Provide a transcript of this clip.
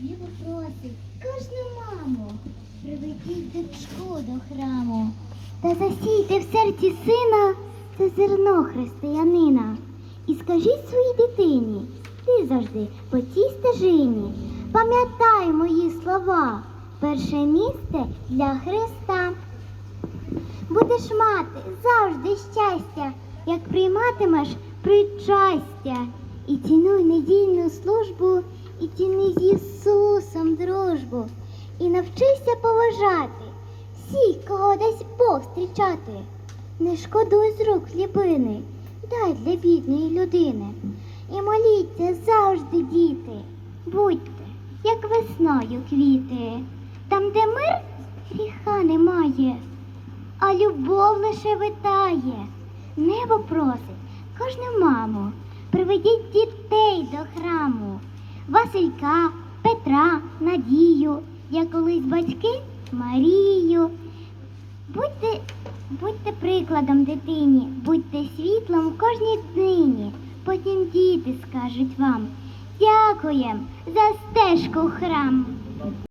Небо просить кожну маму, приведіть дочку до храму та засійте в серці сина це зерно християнина. І скажіть своїй дитині, ти завжди по цій стежині. Пам'ятай мої слова, перше місце для Христа. Будеш мати завжди щастя, як прийматимеш причастя. І цінуй недільну службу, і ціни Ісусом дружбу. І навчися поважати всіх, кого дасть Бог. Не шкодуй з рук хлібини, дай для бідної людини. І моліться завжди, діти, будьте, як весною квіти. Там, де мир, гріха немає а любов лише витає. Небо просить кожну маму, приведіть дітей до храму. Василька, Петра, Надію, я колись батьки Марію. Будьте, будьте прикладом дитині, будьте світлом кожній днині. Потім діти скажуть вам. Дякуєм за стежку храм.